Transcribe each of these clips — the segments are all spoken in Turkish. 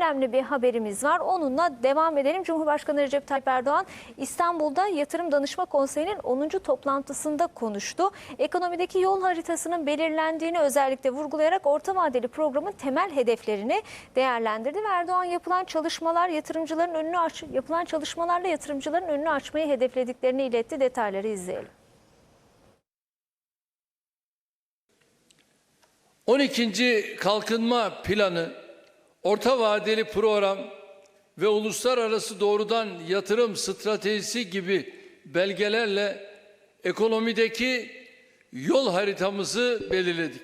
önemli bir haberimiz var. Onunla devam edelim. Cumhurbaşkanı Recep Tayyip Erdoğan İstanbul'da Yatırım Danışma Konseyi'nin 10. toplantısında konuştu. Ekonomideki yol haritasının belirlendiğini özellikle vurgulayarak orta vadeli programın temel hedeflerini değerlendirdi ve Erdoğan yapılan çalışmalar yatırımcıların önünü aç yapılan çalışmalarla yatırımcıların önünü açmayı hedeflediklerini iletti. Detayları izleyelim. 12. Kalkınma Planı, orta vadeli program ve uluslararası doğrudan yatırım stratejisi gibi belgelerle ekonomideki yol haritamızı belirledik.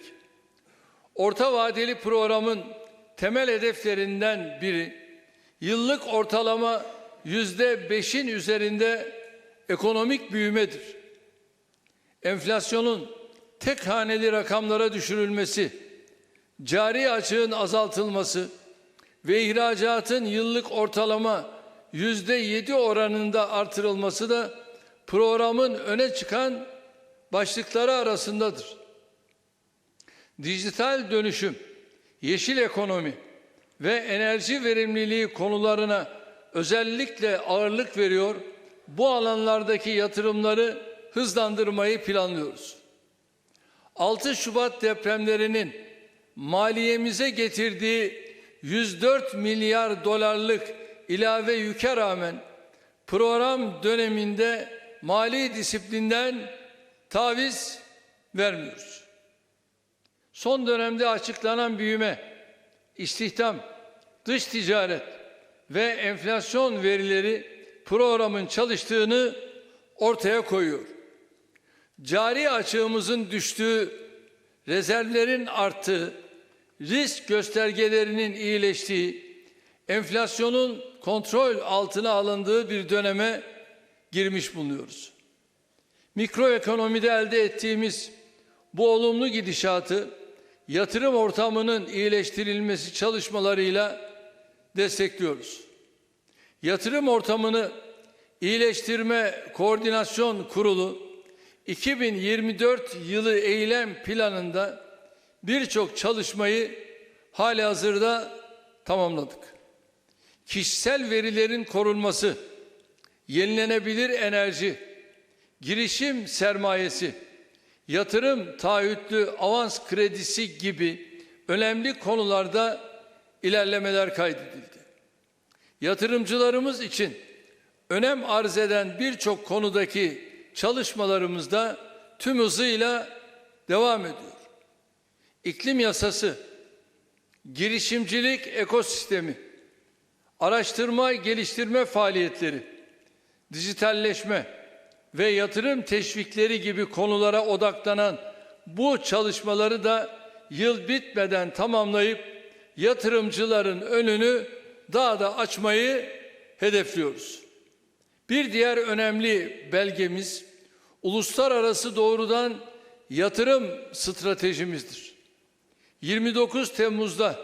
Orta vadeli programın temel hedeflerinden biri yıllık ortalama yüzde beşin üzerinde ekonomik büyümedir. Enflasyonun tek haneli rakamlara düşürülmesi, cari açığın azaltılması ve ihracatın yıllık ortalama yüzde yedi oranında artırılması da programın öne çıkan başlıkları arasındadır. Dijital dönüşüm, yeşil ekonomi ve enerji verimliliği konularına özellikle ağırlık veriyor. Bu alanlardaki yatırımları hızlandırmayı planlıyoruz. 6 Şubat depremlerinin maliyemize getirdiği 104 milyar dolarlık ilave yüke rağmen program döneminde mali disiplinden taviz vermiyoruz. Son dönemde açıklanan büyüme, istihdam, dış ticaret ve enflasyon verileri programın çalıştığını ortaya koyuyor cari açığımızın düştüğü, rezervlerin arttığı, risk göstergelerinin iyileştiği, enflasyonun kontrol altına alındığı bir döneme girmiş bulunuyoruz. Mikroekonomide elde ettiğimiz bu olumlu gidişatı yatırım ortamının iyileştirilmesi çalışmalarıyla destekliyoruz. Yatırım ortamını iyileştirme koordinasyon kurulu 2024 yılı eylem planında birçok çalışmayı hali hazırda tamamladık. Kişisel verilerin korunması, yenilenebilir enerji, girişim sermayesi, yatırım taahhütlü avans kredisi gibi önemli konularda ilerlemeler kaydedildi. Yatırımcılarımız için önem arz eden birçok konudaki çalışmalarımızda tüm hızıyla devam ediyor. İklim yasası, girişimcilik ekosistemi, araştırma geliştirme faaliyetleri, dijitalleşme ve yatırım teşvikleri gibi konulara odaklanan bu çalışmaları da yıl bitmeden tamamlayıp yatırımcıların önünü daha da açmayı hedefliyoruz. Bir diğer önemli belgemiz uluslararası doğrudan yatırım stratejimizdir. 29 Temmuz'da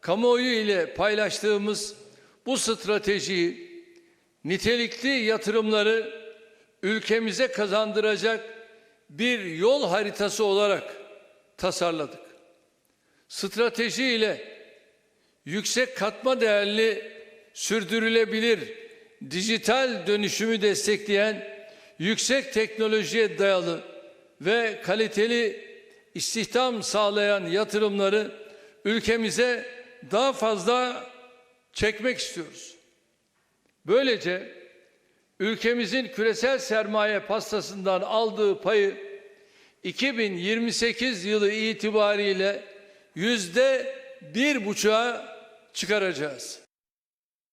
kamuoyu ile paylaştığımız bu stratejiyi nitelikli yatırımları ülkemize kazandıracak bir yol haritası olarak tasarladık. Strateji ile yüksek katma değerli sürdürülebilir dijital dönüşümü destekleyen yüksek teknolojiye dayalı ve kaliteli istihdam sağlayan yatırımları ülkemize daha fazla çekmek istiyoruz. Böylece ülkemizin küresel sermaye pastasından aldığı payı 2028 yılı itibariyle yüzde bir buçuğa çıkaracağız.